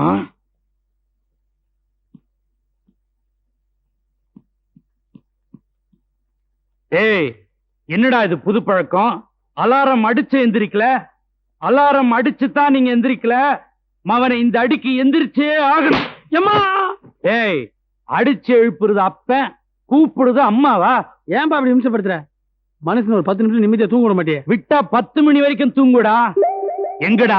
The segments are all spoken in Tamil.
ஆ? ஏய் என்னடா இது புது பழக்கம்? அலாரம் அடிச்சு எந்திரிக்கல? அலாரம் அடிச்சு தான் நீங்க எந்திரிக்கல? மவனை இந்த அடிக்கு எந்திரிச்சே ஆகணும். எம்மா! ஏய் அடிச்சு எழுப்புறது அப்ப கூப்பிடுறது அம்மாவா? ஏன்பா அப்படி நிமிஷப்படுத்துற மனுஷன் ஒரு பத்து நிமிஷம் நிம்மதியா தூங்க விட மாட்டியே. விட்டா பத்து மணி வரைக்கும் தூங்குடா. எங்கடா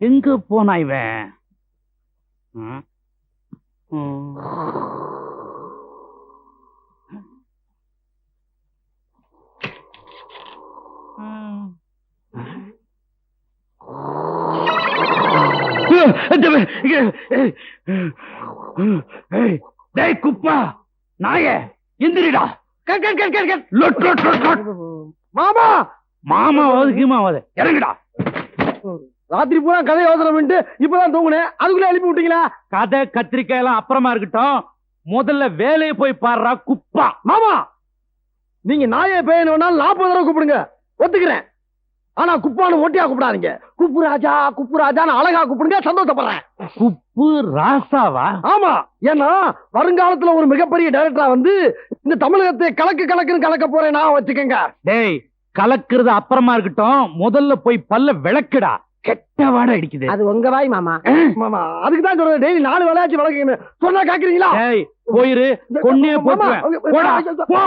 எங்க போனா இவன்? குப்பா நாய எந்திரிடா. மாமா! மாமா வாது கீமா வாது இறங்குடா ராத்திரி பூரா கதை யோசனை பண்ணிட்டு இப்பதான் தூங்குனேன். அதுக்குள்ள எழுப்பி விட்டீங்களா? கதை கத்திரிக்காய் எல்லாம் அப்புறமா இருக்கட்டும். முதல்ல வேலையை போய் பாடுறா குப்பா. மாமா நீங்க நாயை பேயணும்னாலும் நாற்பது தடவை கூப்பிடுங்க. ஒத்துக்கிறேன். ஆனா குப்பானு ஒட்டியா கூப்பிடாதீங்க. குப்பு ராஜா குப்பு ராஜான்னு அழகா கூப்பிடுங்க. சந்தோஷப்படுறேன். குப்பு ராசாவா? ஆமா. ஏன்னா வருங்காலத்துல ஒரு மிகப்பெரிய டைரக்டரா வந்து இந்த தமிழகத்தை கலக்கு கலக்குன்னு கலக்க போறேன் நான் வச்சுக்கோங்க. டேய் கலக்குறது அப்புறமா இருக்கட்டும். முதல்ல போய் பல்ல விளக்குடா. கெட்ட வாடை அடிக்குது. அது உங்க வாய் மாமா. மாமா அதுக்கு தான் சொல்றேன். டெய்லி நாலு வேலையாச்சும் விளக்குங்க சொன்னா கேக்குறீங்களா? டேய் போயிரு. கொன்னே போட்டுருவேன். மாமா, போடா. போ.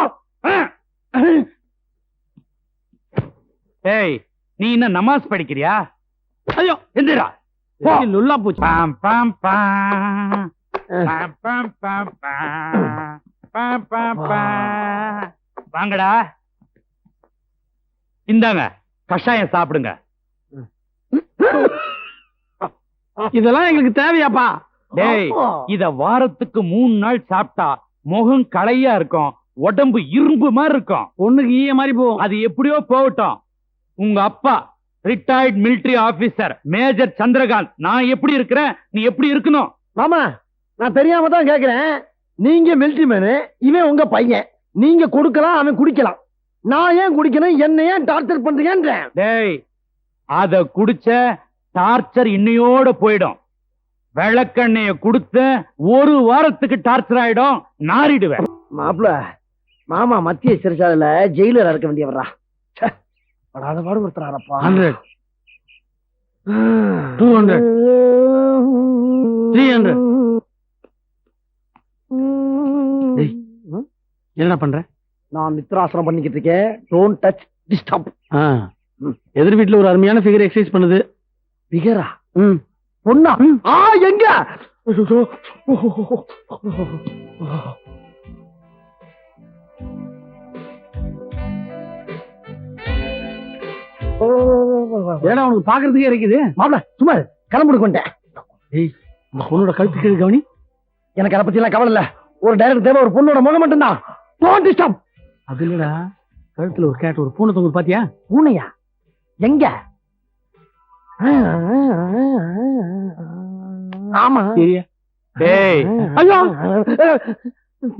டேய் நீ என்ன நமாஸ் படிக்கிறியா? ஐயோ எந்திரா. போ. லுல்லா பூச்சி? பாம் பாம் பாம். பாம் பாம் பாம் பாம். பாம் பாம் பாம். வாங்கடா. இந்தாங்க கஷாயம் சாப்பிடுங்க. இதெல்லாம் எங்களுக்கு தேவையாப்பா. டேய் இத வாரத்துக்கு மூணு நாள் சாப்பிட்டா முகம் களையா இருக்கும் உடம்பு இரும்பு மாதிரி இருக்கும். பொண்ணுக்கு ஈய மாதிரி போகும். அது எப்படியோ போகட்டும். உங்க அப்பா retired military officer major Chandrakanth நான் எப்படி இருக்கிறேன் நீ எப்படி இருக்கணும்? மாமா நான் தெரியாம தான் கேக்குறேன். நீங்க மிலிட்டரி மேனு இவன் உங்க பையன். நீங்க கொடுக்கலாம் அவன் குடிக்கலாம். நான் ஏன் குடிக்கணும் என்ன ஏன் டார்ச்சர் பண்றீங்கன்றேன். டேய் அத குடிச்ச டார்ச்சர் இன்னையோட போயிடும். விளக்கெண்ணெய கொடுத்த ஒரு வாரத்துக்கு டார்ச்சர் ஆயிடும் நாரிடுவேன் மாப்பிள மாமா மத்திய சிறைச்சாலையில ஜெயிலர் இருக்க வேண்டியவரா படாத பாடு ஒருத்தராரப்பா hundred. Two hundred. Three hundred. என்ன பண்ற? நான் மித்ராசனம் பண்ணிக்கிட்டு இருக்கேன். டோன்ட் டச் டிஸ்டர்ப் எதிர் வீட்ல ஒரு அருமையான ஃபிகர் எக்ஸசைஸ் பண்ணுது. ஃபிகரா ம். பொண்ணா? ஆ எங்க? ஏடா உனக்கு பாக்குறதுக்கே இருக்குது? மாப்ள சும்மா கிளம்புடு கொண்டேன் இந்த பொண்ணோட கழுத்து கீழ் கவனி. எனக்கு அதை பத்தி எல்லாம் கவலை இல்ல. ஒரு டைரக்டர் தேவை ஒரு பொண்ணோட முகம் மட்டும்தான். அது இல்லடா. கழுத்துல ஒரு கேட் ஒரு பூனை தொங்குது பாத்தியா? பூனையா? எங்க? ஆமா. டேய். ஐயோ.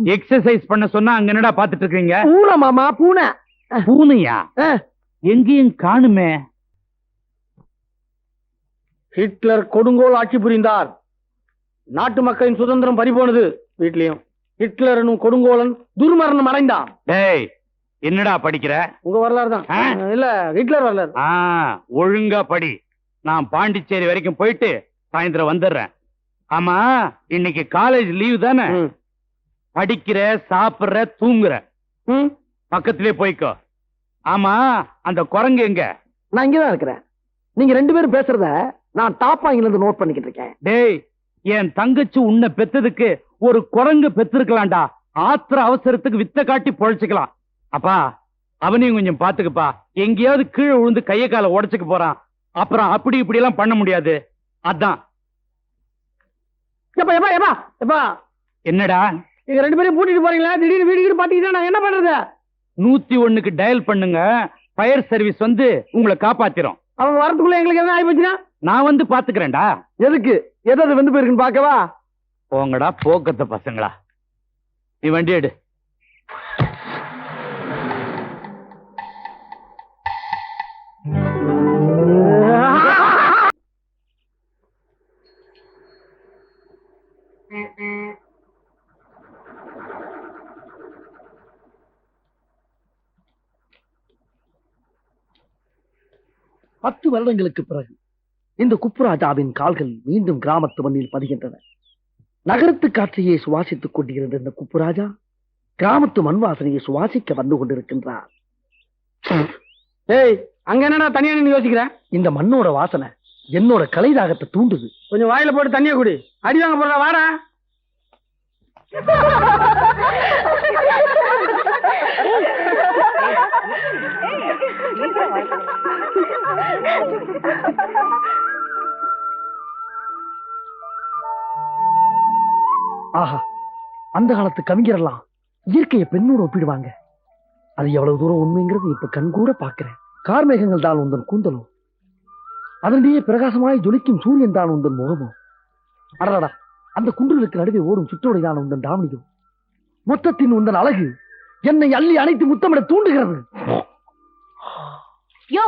எக்ஸசைஸ் பண்ண சொன்னா அங்க என்னடா பாத்துட்டு இருக்கீங்க? பூனை மாமா பூனை. பூனையா. எங்கேயும் காணுமே. ஹிட்லர் கொடுங்கோல் ஆட்சி புரிந்தார். நாட்டு மக்களின் சுதந்திரம் பறிபோனது வீட்லயும். ஹிட்லர் கொடுங்கோலன் துர்மரணம் அடைந்தான். டேய் என்னடா படிக்கிற? உங்க வரலாறு தான்? இல்ல ஹிட்லர் வரலாறு. ஆ ஒழுங்கா படி. நான் பாண்டிச்சேரி வரைக்கும் போயிட்டு சாயந்தரம் வந்துடுறேன். ஆமா இன்னைக்கு காலேஜ் லீவ் தானே. படிக்கிற சாப்பிடுற தூங்குற. ம். பக்கத்திலே போய்க்கோ. ஆமா அந்த குரங்கு எங்க? நான் இங்கதான் இருக்கிறேன். நீங்க ரெண்டு பேரும் பேசுறத நான் டாப் இருந்து நோட் பண்ணிக்கிட்டு இருக்கேன். டேய் என் தங்கச்சி உன்னை பெத்ததுக்கு ஒரு குரங்கு பெத்திருக்கலாம்டா. ஆத்திர அவசரத்துக்கு வித்த காட்டி பொழைச்சுக்கலாம். அப்பா அவனையும் கொஞ்சம் பாத்துக்கப்பா. எங்கேயாவது கீழே விழுந்து கைய காலை உடைச்சுக்க போறான். அப்புறம் அப்படி இப்படி எல்லாம் பண்ண முடியாது. அதான். எப்பா எப்பா எப்பா எப்பா. என்னடா? நீங்க ரெண்டு பேரும் கூட்டிட்டு போறீங்களா? திடீர்னு வீடு வீடு பாத்தீங்கன்னா நான் என்ன பண்றது? நூத்தி ஒண்ணுக்கு டயல் பண்ணுங்க. ஃபயர் சர்வீஸ் வந்து உங்களை காப்பாத்திரும். அவங்க வரதுக்குள்ள எங்களுக்கு என்ன ஆகி போச்சுன்னா நான் வந்து பாத்துக்கிறேன்டா. எதுக்கு? எதாவது வந்து போயிருக்குன்னு பாக்கவா போங்கடா போக்கத்த பசங்களா. நீ வண்டி எடு. பத்து வருடங்களுக்கு பிறகு இந்த குப்புராஜாவின் கால்கள் மீண்டும் கிராமத்து மண்ணில் பதிகின்றன. நகரத்து காற்றையே சுவாசித்துக் கொண்டிருந்த இந்த குப்புராஜா கிராமத்து மண் வாசனையை சுவாசிக்க வந்து கொண்டிருக்கின்றார். ஏய் அங்க என்னடா தனியா நின்னு யோசிக்கிற? இந்த மண்ணோட வாசனை என்னோட கலைதாகத்தை தூண்டுது. கொஞ்சம் வாயில போட்டு தண்ணிய குடி. அடி வாங்க போறா வாடா. ஆஹா அந்த காலத்து கவிஞரெல்லாம் இயற்கையை பெண்ணோட ஒப்பிடுவாங்க. அது எவ்வளவு தூரம் உண்மைங்கிறது இப்ப கண்கூட பாக்குறேன் கார்மேகங்கள் தான் உந்தன் கூந்தலும். அதனிடையே பிரகாசமாய் ஜொலிக்கும் சூரியன் தான் உந்தன் முகமும். அடடா அந்த குன்றுகளுக்கு நடுவே ஓடும் சுற்றோடை தான் உந்தன் தாமணியும் மொத்தத்தின் உந்தன் அழகு என்னை அள்ளி அணைத்து முத்தமிட தூண்டுகிறது. யோ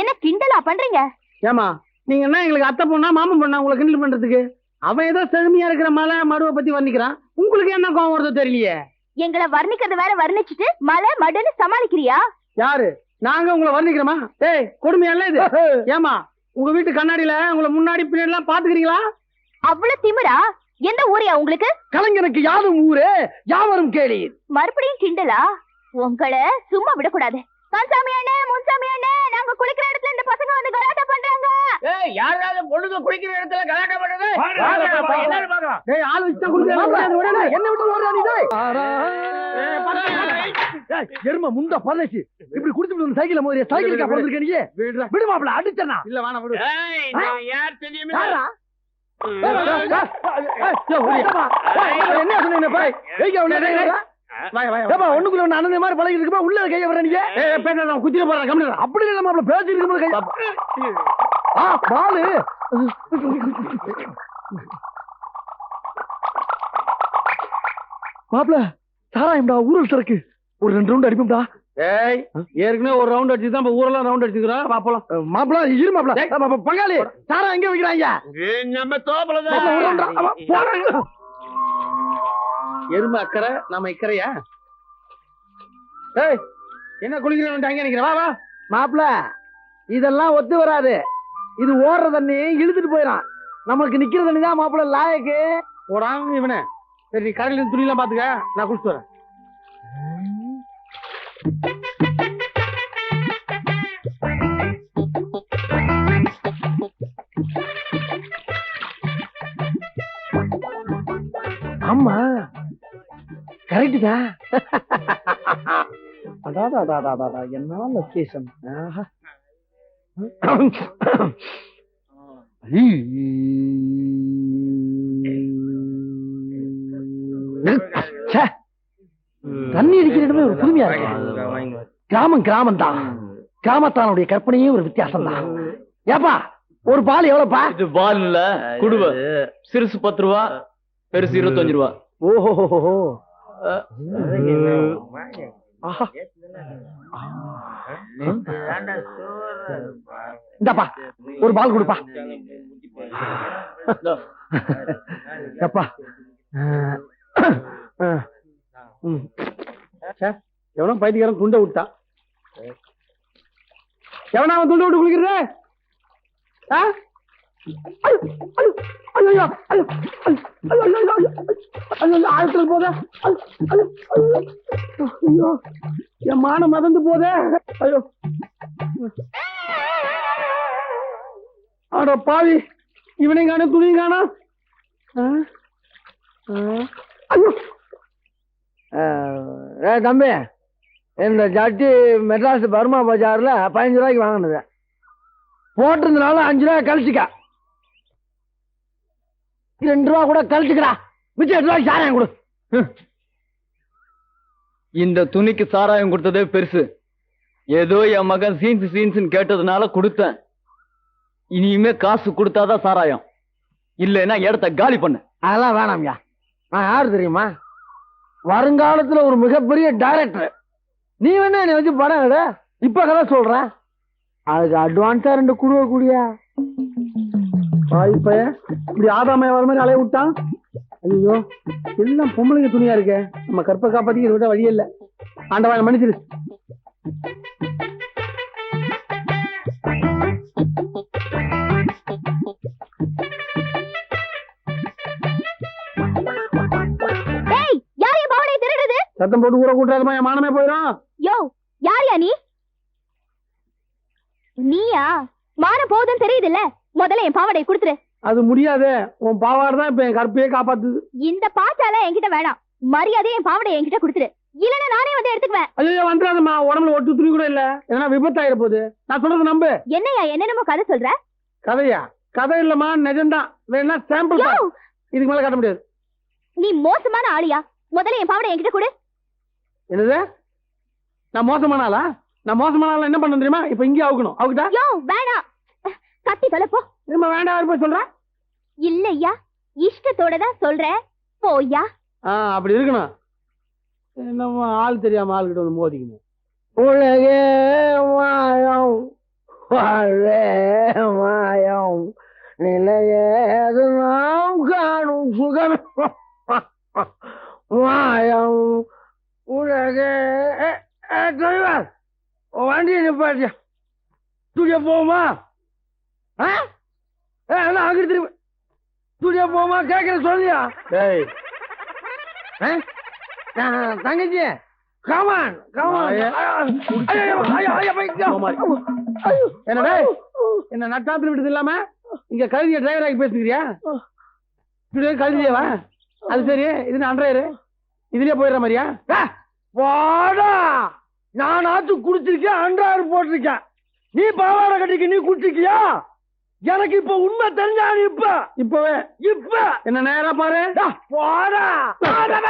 என்ன கிண்டலா பண்றீங்க? ஏமா நீங்க என்ன எங்களுக்கு அத்தை பொண்ணா மாமன் பொண்ணா உங்களை கிண்டல் பண்றதுக்கு? அவன் ஏதோ செழுமையா இருக்கிற மலை மடுவை பத்தி வர்ணிக்கிறான். உங்களுக்கு என்ன கோவம் வருதோ தெரியலையே? எங்களை வர்ணிக்கிறது வேற வர்ணிச்சுட்டு மலை மடுன்னு சமாளிக்கிறியா? யாரு? நாங்க உங்களை வர்ணிக்கிறோமா? ஏய் கொடுமையல்ல இது? ஏமா உங்க வீட்டு கண்ணாடியில உங்களை முன்னாடி பின்னாடி எல்லாம் பாத்துக்கிறீங்களா அவ்வளவு திமிரா? எந்த ஊரியா உங்களுக்கு? கலைஞனுக்கு யாரும் ஊரே யாவரும் கேளீர் மறுபடியும் கிண்டலா? உங்களை சும்மா விடக்கூடாது. கன்சாமி அண்ணே முன்சாமி அண்ணே நாங்க குளிக்கிற இடத்துல இந்த பசங்க வந்து கலாட்டா ஏய் யாராவது பொழுது குளிக்கிற இடத்துல கலாட்டம் பண்றது என்னன்னு என்ன விட்டு ஓடுறா நீ டேய் இப்படி குடிச்சு வந்து சைக்கிள் மோதிய சைக்கிள் விடு மாப்ள அடிச்சனா இல்ல வாணா என்ன சொன்னீங்க ஒண்ணுக்குள்ள ஒண்ணு மாதிரி பழகி இருக்குமா உள்ள கையை வர நீங்க குத்திர போறேன் கம்பெனி அப்படி இல்லாம பேசிட்டு இருக்கும் பாலு. மாப்பிள சாராயம்டா ஊரல் சரக்கு. ஒரு ரெண்டு ரவுண்ட் அடிப்போம்டா. ஏய், ஏற்கனவே ஒரு ரவுண்ட் அடிச்சு தான் ஊரெல்லாம் ரவுண்ட் அடிச்சுக்கிறோம். வா போலாம். மாப்பிள இரு மாப்பிள பங்காளி சாரா எங்க வைக்கிறாங்க? நம்ம தோப்பல மாப்பிள, ஒரு round ஆ, ஆமா, போறாங்க. எருமை அக்கறை நம்ம இக்கறையா? ஏய் என்ன குளிக்கிறவன் அங்கே நிக்கிற வா வா. மாப்பிள இதெல்லாம் ஒத்து வராது. இது ஓடுற தண்ணி இழுத்துட்டு போயிடும் நமக்கு நிக்கிற தண்ணி தான் மாப்பிள லாயக்கு. போடாங்க இவனே. சரி நீ கடையில இருந்து துணியெல்லாம் பாத்துக்க. நான் குளிச்சுட்டு வரேன். ஆமா. கரெக்ட் தான். அடாடா அடாடா அடாடா என்ன லொகேஷன் தண்ணி அடிக்கிற இடமே ஒரு புதுமையா இருக்கு. கிராமம் கிராமம் தான் கிராமத்தானுடைய கற்பனையே ஒரு வித்தியாசம் தான் ஏப்பா ஒரு பால் எவ்வளவுப்பா இது பால் இல்ல குடுவ சிறுசு பத்து ரூபா பெருசு இருபத்தஞ்சு ரூபா. ஓஹோ இந்தாப்பா ஒரு பால் கொடுப்பா. எப்பா. எவனோ பைத்தியக்காரன் துண்டை விட்டான் எவனா அவன் துண்டை விட்டு குளிக்கிறதே? ஆழத்துல போதே ஐயோ, என் மானம் மறந்து போத ஐயோ ஆட பாவி இவனை காண துணி காணா ஆ? ஏ தம்பி இந்த ஜட்டி மெட்ராஸ் பர்மா பஜார்ல பதினஞ்சு ரூபாய்க்கு வாங்கினது போட்டிருந்தனால அஞ்சு ரூபாய் கழிச்சுக்கா ரெண்டு ரூபா கூட கழிச்சுக்கடா மிச்சம் எட்டு ரூபாய்க்கு சாராயம் கொடு. இந்த துணிக்கு சாராயம் கொடுத்ததே பெருசு. ஏதோ என் மகன் சீன்ஸ் சீன்ஸ் கேட்டதுனால கொடுத்தேன். இனிமே காசு கொடுத்தாதான் சாராயம். இல்லைன்னா இடத்த காலி பண்ணு. அதெல்லாம் வேணாம்யா நான் யாரு தெரியுமா? வருங்காலத்துல ஒரு மிகப்பெரிய டைரக்டர் நீ வேணா என்னை வச்சு படம் எடு. இப்ப கதை சொல்றேன். அதுக்கு அட்வான்ஸா ரெண்டு குடுவ கூடியா? இப்ப இப்படி ஆதாமய வர மாதிரி அலைய விட்டான் ஐயோ எல்லாம் பொம்பளைங்க துணியா இருக்கே. நம்ம கற்பை காப்பாத்திக்க விட வழி இல்ல. ஆண்டவன் மன்னிச்சிரு. சத்தம் போட்டு ஊற கூட்டாதுமா என் மானமே போயிடும் யோ யார் யா நீ? நீயா? மானம் போகுதுன்னு தெரியுதுல்ல? முதல்ல என் பாவாடையை கொடுத்துரு. அது முடியாது உன் பாவாடு தான் இப்ப என் கற்பையே காப்பாத்துது. இந்த பாச்சால என்கிட்ட வேணாம். மரியாதையை என் பாவாடையை என்கிட்ட கொடுத்துரு. இல்லன்னா நானே வந்து எடுத்துக்குவேன். ஐயோ வந்துடாதம்மா. உடம்புல ஒட்டு துணி கூட இல்ல. ஏன்னா விபத்தாயிர போகுது? நான் சொல்றது நம்பு. என்னய்யா என்னென்னமோ கதை சொல்ற? கதையா? கதை இல்லம்மா நிஜம்தான் வேணா சாம்பிள் இதுக்கு மேல காட்ட முடியாது. நீ மோசமான ஆளியா? முதல்ல என் பாவாடை என்கிட்ட கொடு. என்னது? நான் மோசமான ஆளா? நான் மோசமான ஆளா என்ன பண்ண தெரியுமா? இப்ப இங்கே அவுக்கணும். அவுக்கிட்டா? வேணாம். கத்தி தொலை போ. திரும்ப வேண்டாம் யார் போய் சொல்றேன் இல்லையா? இஷ்டத்தோட தான் சொல்றேன் போய்யா. ஆ அப்படி இருக்கணும். என்னம்மா ஆள் தெரியாம ஆள்கிட்ட வந்து மோதிக்கணும். உலகே மாயம் வாழே மாயம். நிலையேது நாம் காணும் சுகம் மாயம் உலகே. வண்டியை நிப்பாட்டியா? ஸ்டுடியோ போமா அங்கிட்டு திரும்ப ஸ்டுடியோ போமா கேட்கற சொல்லியா ஏய். தங்கச்சி கமான் கமான் என்னடா என்ன நட்டாத்துல விடுது இல்லாம இங்க கழுதிய டிரைவர் ஆகி பேசுகிறியா இப்படியே கழுதியவா அது சரி இது அன்றையரு இதுலயே போயிடுற மாதிரியா? வாடா. நானாச்சு குடிச்சிருக்கேன் அன்றாயிரம் போட்டிருக்கேன். நீ பாவாடை கட்டிக்க நீ குடிச்சிருக்கியா? எனக்கு இப்ப உண்மை தெரிஞ்சா இப்ப. இப்பவே? இப்ப. என்ன நேரா பாரு. போடா.